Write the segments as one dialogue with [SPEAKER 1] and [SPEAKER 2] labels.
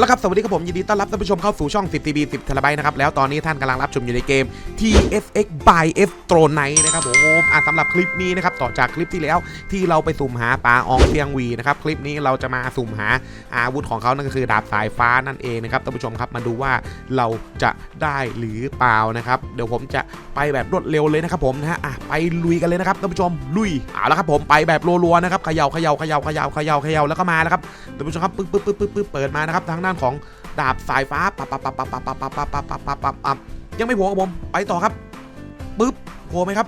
[SPEAKER 1] เอาละครับ สวัสดีครับผม ยินดีต้อนรับท่านผู้ชมเข้าสู่ช่อง 10 TB 10 t b นะครับ แล้วตอนนี้ท่านกำลังรับชมอยู่ในเกม TSX by F t r o n i นะครับผมอะสำหรับคลิปนี้นะครับ ต่อจากคลิปที่แล้วที่เราไปสุ่มหาปลาอองเตียงวีนะครับ คลิปนี้เราจะมาสุ่มหาอาวุธของเขานั่นก็คือดาบสายฟ้านั่นเองนะครับท่านผู้ชมครับมาดูว่าเราจะได้หรือเปล่านะครับ เดี๋ยวผมจะไปแบบรวดเร็วเลยนะครับผมนะฮะอะไปลุยกันเลยนะครับท่านผู้ชมลุยเอาละครับผมไปแบบรัวๆนะครับเขย่าเขย่าเขย่าเขย่าเขย่าเขย่าแล้วก็มาแล้วครับท่านผู้ชมครับปึ๊บปึ๊บปึ๊บปึ๊บเปิดมานะครับทางด้านของดาบสายฟ้าปับปับปับปับปับปับปับปับปับปับปับปับปับยังไม่โผล่ครับผมไปต่อครับปึ๊บโผล่ไหมครับ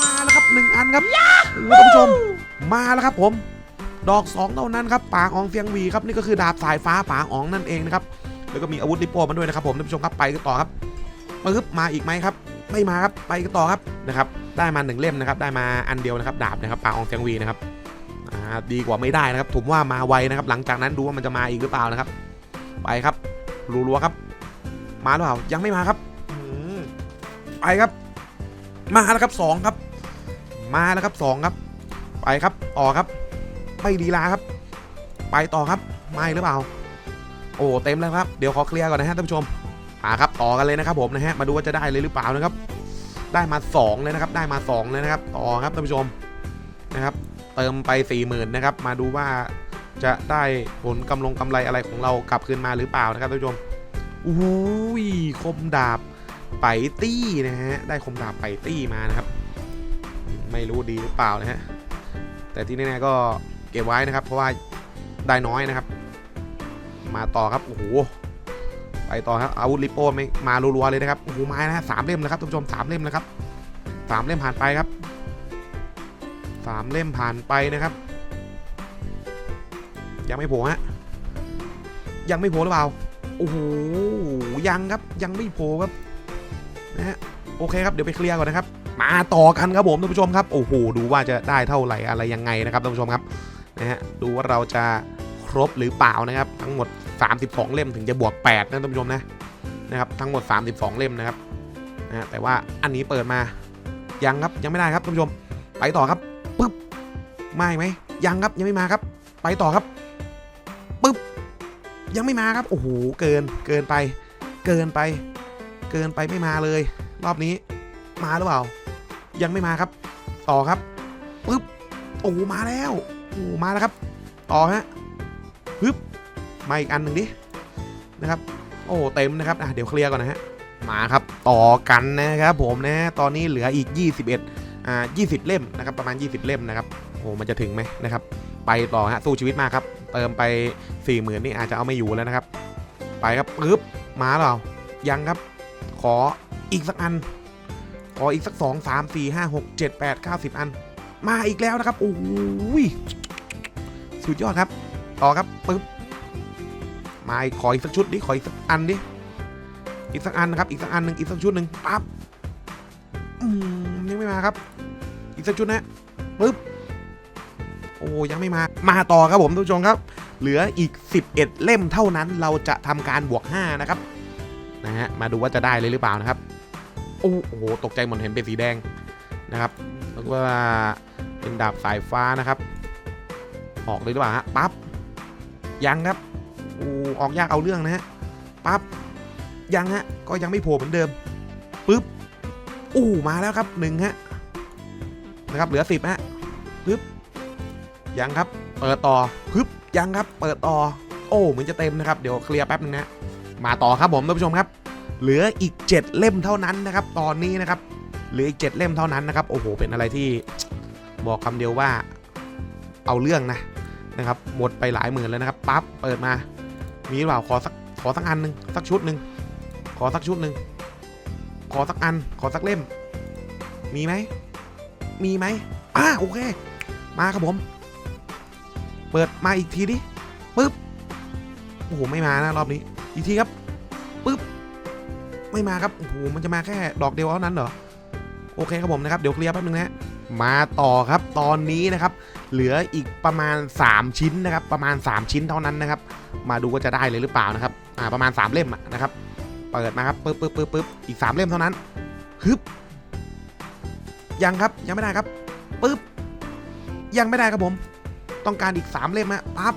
[SPEAKER 1] มาแล้วครับหนึ่งอันครับท่านผู้ชมมาแล้วครับผมดอกสองเท่านั้นครับปางอองเฟียงวีครับนี่ก็คือดาบสายฟ้าปางอองนั่นเองนะครับแล้วก็มีอาวุธลิปโป้มันด้วยนะครับผมท่านผู้ชมครับไปกันต่อครับปึ๊บมาอีกไหมครับ ไม่มาครับไปกันต่อครับนะครับได้มาหนึ่งเล่มนะครับได้มาอันเดียวนะครับดาบนะครับปางอองเฟียงวีนะครับ ดีกว่าไม่ได้นะครับผมว่ามาไวนะครับ หลังจากนั้นดูว่ามันจะมาอีกหรือเปล่านะครับ ไปครับรัวๆครับ มาหรือเปล่ายังไม่มาครับไปครับ มาแล้วครับสองครับ มาแล้วครับสองครับ ไปครับต่อครับ ไม่ดีลาครับ ไปต่อครับไม่หรือเปล่า โอ้เต็มแล้วครับเดี๋ยวขอเคลียร์ก่อนนะฮะท่านผู้ชมอ่าครับต่อกันเลยนะครับผมนะฮะมาดูว่าจะได้เลยหรือเปล่านะครับ ได้มาสองเลยนะครับ ได้มาสองเลยนะครับ ต่อครับท่านผู้ชมนะครับ เติมไป 40,000นะครับ มาดูว่าจะได้ผลกำลงกำไรอะไรของเรากลับคืนมาหรือเปล่านะครับท่านผู้ชมอุ้ยคมดาบไปตี้นะฮะ ได้คมดาบไปตี้มานะครับ ไม่รู้ดีหรือเปล่านะฮะ แต่ที่แน่ๆก็เก็บไว้นะครับ เพราะว่าได้น้อยนะครับ มาต่อครับ โอ้โห ไปต่อครับ อาวุธลิปโป้ไม่มารัวๆเลยนะครับ โอ้โหไม้นะฮะสามเล่มนะครับท่านผู้ชมสามเล่มนะครับสามเล่มผ่านไปครับามเล่มผ่านไปนะครับ ยังไม่โผล่ฮะยังไม่โผล่หรือเปล่าโอ้โหยังครับยังไม่โผล่ครับนะฮะโอเคครับเดี๋ยวไปเคลียร์ก่อนนะครับ มาต่อกันครับผมท่านผู้ชมครับโอ้โหดูว่าจะได้เท่าไหร่อะไรยังไงนะครับท่านผู้ชมครับนะฮะดูว่าเราจะครบหรือเปล่านะครับ ทั้งหมด 32 เล่มถึงจะบวก 8 นะท่านผู้ชมนะนะครับทั้งหมด 32 เล่มนะครับนะฮะแต่ว่าอันนี้เปิดมายังครับยังไม่ได้ครับท่านผู้ชมไปต่อครับ ไม่ไหมยังครับยังไม่มาครับ ไปต่อครับปึ๊บยังไม่มาครับโอ้โหเกินเกินไป เกินไป เกินไปไม่มาเลย รอบนี้มาหรือเปล่า ยังไม่มาครับ ต่อครับปึ๊บโอ้มาแล้วโอ้มาแล้วครับ ต่อฮะปึ๊บมาอีกอันหนึ่งดินะครับ โอ้เต็มนะครับอะเดี๋ยวเคลียร์ก่อนนะฮะมาครับต่อกันนะครับผมนะตอนนี้เหลืออีก 21อ่า20 เล่มนะครับประมาณ 20 เล่มนะครับ โอ้มันจะถึงไหมนะครับ ไปต่อฮะสู้ชีวิตมากครับ เติมไป4 0,000นี่อาจจะเอาไม่อยู่แล้วนะครับ ไปครับปึ๊บมาเปล่ายังครับ ขออีกสักอัน ขออีกสัก 2 3 4 5 6 7 8 9 10 อัน มาอีกแล้วนะครับโอ้ยสุดยอดครับ ต่อครับปึ๊บมาอีกขออีกสักชุดดิขออีกสักอันดิอีกสักอันนะครับ อีกสักอันหนึ่งอีกสักชุดหนึ่งปั๊บอืมยังไม่มาครับ อีกสักชุดนะปึ๊บ โอ้ยังไม่มามาต่อครับผมทุกชมครับ เหลืออีก 11 เล่มเท่านั้นเราจะทำการบวก 5 นะครับนะฮะมาดูว่าจะได้เลยหรือเปล่านะครับ โอ้โหตกใจหมดเห็นเป็นสีแดงนะครับแล้วก็ว่าเป็นดาบสายฟ้านะครับ ออกเลยหรือเปล่าฮะปั๊บยังครับโอ้ออกยากเอาเรื่องนะฮะปั๊บยังฮะก็ยังไม่โผล่เหมือนเดิมปึ๊บอู้มาแล้วครับหนึ่งฮะนะครับเหลือสิบฮะปึ๊บ ยังครับ เปิดต่อปึ๊บยังครับ เปิดต่อ โอ้เหมือนจะเต็มนะครับ เดี๋ยวเคลียร์แป๊บนึงนะ มาต่อครับผมท่านผู้ชมครับ เหลืออีก 7 เล่มเท่านั้นนะครับ ตอนนี้นะครับ เหลืออีก 7 เล่มเท่านั้นนะครับ โอ้โห เป็นอะไรที่บอกคำเดียวว่า เอาเรื่องนะนะครับ หมดไปหลายหมื่นแล้วนะครับ ปั๊บ เปิดมา มีหรือเปล่า ขอสัก ขอสักอันหนึ่งสักชุดหนึ่งขอสักชุดหนึ่งขอสักอัน ขอสักเล่ม มีไหม มีไหมอ่าโอเค มาครับผม เปิดมาอีกทีดิปึ๊บโอ้โหไม่มานะรอบนี้ อีกทีครับปึ๊บไม่มาครับโอ้โหมันจะมาแค่ดอกเดียวเท่านั้นเหรอโอเคครับผมนะครับเดี๋ยวเคลียร์แป๊บนึงนะมาต่อครับตอนนี้นะครับ เหลืออีกประมาณ 3 ชิ้นนะครับ ประมาณ 3 ชิ้นเท่านั้นนะครับ มาดูว่าจะได้เลยหรือเปล่านะครับอ่าประมาณ 3 เล่มนะครับเปิดมาครับปึ๊บปึ๊บปึ๊บปึ๊บอีก 3 เล่มเท่านั้นฮึบยังครับยังไม่ได้ครับปึ๊บยังไม่ได้ครับผม ต้องการอีก 3 เล่มฮะปั๊บ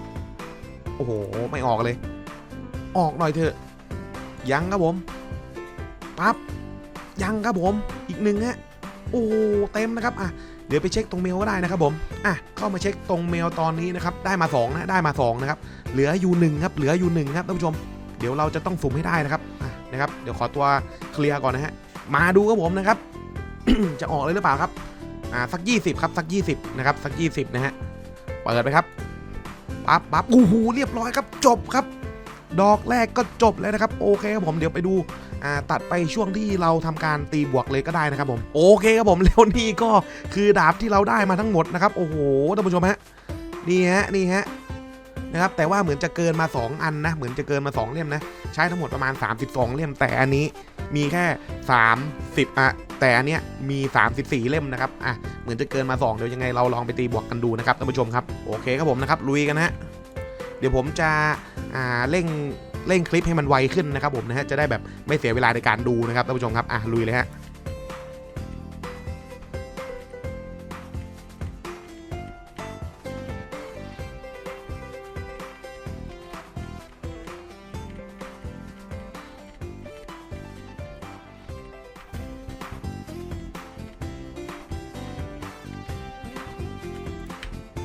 [SPEAKER 1] โอ้โห ไม่ออกเลย ออกหน่อยเถอะ ยังครับผมปั๊บยังครับผมอีกหนึ่งฮะโอ้เต็มนะครับอะเดี๋ยวไปเช็คตรงเมลก็ได้นะครับผมอะเข้ามาเช็คตรงเมลตอนนี้นะครับได้มา2นะได้มา2นะครับเหลืออยู่หนึ่งครับเหลืออยู่หนึ่งครับท่านผู้ชม เดี๋ยวเราจะต้องสุ่มให้ได้นะครับอะนะครับ เดี๋ยวขอตัวเคลียร์ก่อนนะฮะมาดูครับผมนะครับจะออกเลยหรือเปล่าครับอ่าสัก 20 ครับสัก 20นะครับสัก 20นะฮะ เปิดไปครับปั๊บปั๊บโอ้โหเรียบร้อยครับ จบครับ ดอกแรกก็จบแล้วนะครับ โอเคครับผมเดี๋ยวไปดูตัดไปช่วงที่เราทำการตีบวกเลยก็ได้นะครับผมโอเคครับผมแล้วนี่ก็คือดาบที่เราได้มาทั้งหมดนะครับโอ้โหท่านผู้ชมฮะนี่ฮะนี่ฮะนะครับแต่ว่าเหมือนจะเกินมา 2 อันนะเหมือนจะเกินมา 2 เล่มนะ ใช้ทั้งหมดประมาณ 32 เล่มแต่อันนี้ มีแค่ 30อะแต่อันเนี้ยมี 34 เล่มนะครับอะเหมือนจะเกินมา 2 เดี๋ยวยังไงเราลองไปตีบวกกันดูนะครับท่านผู้ชมครับโอเคครับผมนะครับลุยกันฮะเดี๋ยวผมจะอ่าเร่งเร่งคลิปให้มันไวขึ้นนะครับผมนะฮะจะได้แบบไม่เสียเวลาในการดูนะครับท่านผู้ชมครับอะลุยเลยฮะ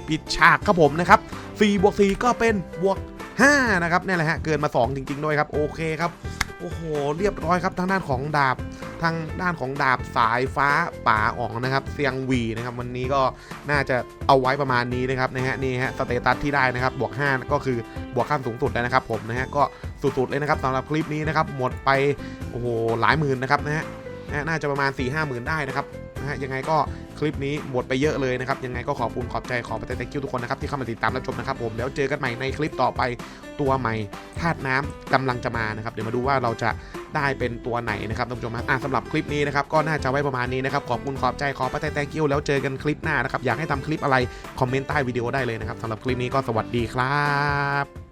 [SPEAKER 1] ปิดฉากครับผมนะครับ4บวก4ก็เป็นบวก5นะครับนี่แหละฮะเกินมา 2 จริง ๆ ด้วยครับโอเคครับโอ้โหเรียบร้อยครับทางด้านของดาบทางด้านของดาบสายฟ้าป่าอ่องนะครับเซียงวีนะครับวันนี้ก็น่าจะเอาไว้ประมาณนี้นะครับนะฮะนี่ฮะสเตตัสที่ได้นะครับบวก5ก็คือบวกขั้นสูงสุดแล้วนะครับผมนะฮะก็สุดๆเลยนะครับสำหรับคลิปนี้นะครับหมดไปโอ้โหหลายหมื่นนะครับนะฮะน่าจะประมาณ4 5หมื่นได้นะครับ ฮะยังไงก็คลิปนี้หมดไปเยอะเลยนะครับยังไงก็ขอบคุณขอบใจขอประทาน thank you ทุกคนนะครับที่เข้ามาติดตามรับชมนะครับผมแล้วเจอกันใหม่ในคลิปต่อไปตัวใหม่ธาตุน้ำกำลังจะมานะครับเดี๋ยวมาดูว่าเราจะได้เป็นตัวไหนนะครับท่านผู้ชมครับอะสำหรับคลิปนี้นะครับก็น่าจะไว้ประมาณนี้นะครับขอบคุณขอบใจขอประทาน thank you แล้วเจอกันคลิปหน้านะครับอยากให้ทำคลิปอะไรคอมเมนต์ใต้วิดีโอได้เลยนะครับสำหรับคลิปนี้ก็สวัสดีครับ